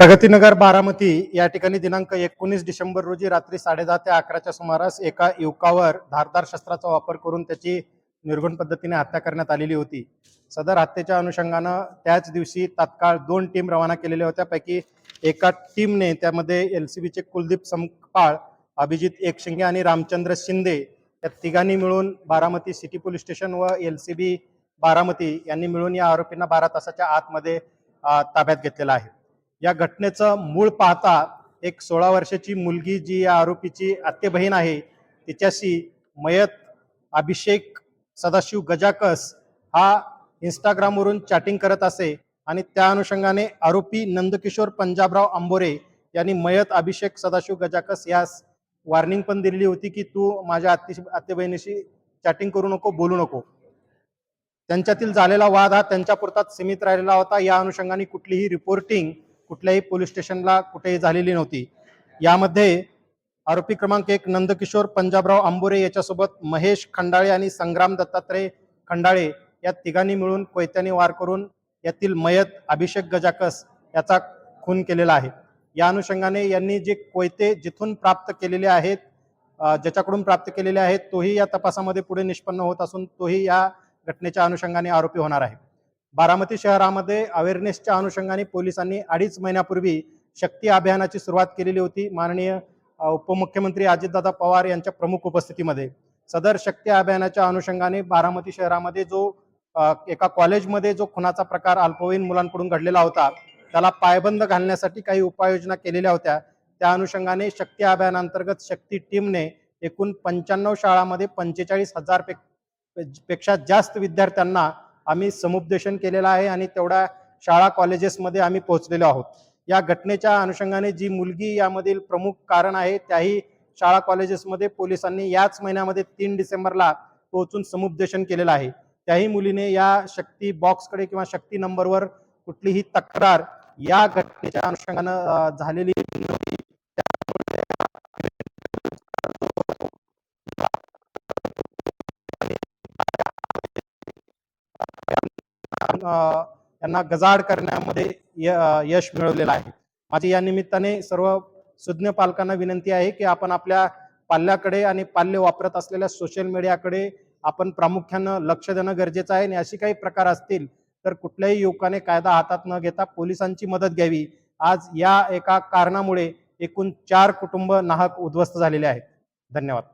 प्रगतीनगर बारामती या ठिकाणी दिनांक एकोणीस डिसेंबर रोजी रात्री साडेदहा ते अकराच्या सुमारास एका युवकावर धारदार शस्त्राचा वापर करून त्याची निर्गुण पद्धतीने हत्या करण्यात आलेली होती. सदर हत्येच्या अनुषंगानं त्याच दिवशी तात्काळ दोन टीम रवाना केलेल्या होत्या. पैकी एका टीमने त्यामध्ये एल सी बीचे कुलदीप संपाळ अभिजित एकशिंगे आणि रामचंद्र शिंदे या तिघांनी मिळून बारामती सिटी पोलीस स्टेशन व एल सी बी बारामती यांनी मिळून या आरोपींना बारा तासाच्या आतमध्ये ताब्यात घेतलेला आहे. या घटनेचं मूळ पाहता एक सोळा वर्षाची मुलगी जी या आरोपीची आत्य बहीण आहे तिच्याशी मयत अभिषेक सदाशिव गजाकस हा इंस्टाग्रामवरून चॅटिंग करत असे आणि त्या अनुषंगाने आरोपी नंदकिशोर पंजाबराव आंबोरे यांनी मयत अभिषेक सदाशिव गजाकस यास वॉर्निंग पण दिलेली होती की तू माझ्या आत्ती आत्य बहिणीशी चॅटिंग करू नको बोलू नको. त्यांच्यातील झालेला वाद हा त्यांच्यापुरताच सीमित राहिलेला होता. या अनुषंगाने कुठलीही रिपोर्टिंग कुठल्याही पोलीस स्टेशनला कुठेही झालेली नव्हती. यामध्ये आरोपी क्रमांक एक नंदकिशोर पंजाबराव आंबोरे याच्यासोबत महेश खंडाळे आणि संग्राम दत्तात्रय खंडाळे या तिघांनी मिळून कोयत्याने वार करून यातील मयत अभिषेक गजाकस याचा खून केलेला आहे. या अनुषंगाने यांनी जे कोयते जिथून प्राप्त केलेले आहेत ज्याच्याकडून प्राप्त केलेले आहेत तोही या तपासामध्ये पुढे निष्पन्न होत असून तोही या घटनेच्या अनुषंगाने आरोपी होणार आहे. बारामती शहरामध्ये अवेअरनेसच्या अनुषंगाने पोलिसांनी अडीच महिन्यापूर्वी शक्ती अभियानाची सुरुवात केलेली होती. माननीय उपमुख्यमंत्री अजितदादा पवार यांच्या प्रमुख उपस्थितीमध्ये. सदर शक्ती अभियानाच्या अनुषंगाने बारामती शहरामध्ये जो एका कॉलेजमध्ये जो खुनाचा प्रकार अल्पवयीन मुलांकडून घडलेला होता त्याला पायबंद घालण्यासाठी काही उपाययोजना केलेल्या होत्या. त्या अनुषंगाने शक्ती अभियानांतर्गत शक्ती टीमने एकूण पंच्याण्णव शाळांमध्ये पंचेचाळीस हजार पे पेक्षा जास्त विद्यार्थ्यांना आम्ही समुपदेशन केलेलं आहे आणि तेवढ्या शाळा कॉलेजेसमध्ये आम्ही पोहोचलेलो आहोत. या घटनेच्या अनुषंगाने जी मुलगी यामधील प्रमुख कारण आहे त्याही शाळा कॉलेजेसमध्ये पोलिसांनी याच महिन्यामध्ये तीन डिसेंबरला पोहोचून समुपदेशन केलेलं आहे. त्याही मुलीने या शक्ती बॉक्सकडे किंवा शक्ती नंबरवर कुठलीही तक्रार या घटनेच्या अनुषंगानं झालेली आपण यांना गजाड करण्यामध्ये यश मिळवलेलं आहे. माझी या निमित्ताने सर्व सुज्ञ पालकांना विनंती आहे की आपण आपल्या पाल्याकडे आणि पाल्य वापरत असलेल्या सोशल मीडियाकडे आपण प्रामुख्यानं लक्ष देणं गरजेचं आहे आणि अशी काही प्रकार असतील तर कुठल्याही युवकाने कायदा हातात न घेता पोलिसांची मदत घ्यावी. आज या एका कारणामुळे एकूण चार कुटुंब नाहक उद्ध्वस्त झालेले आहेत. धन्यवाद.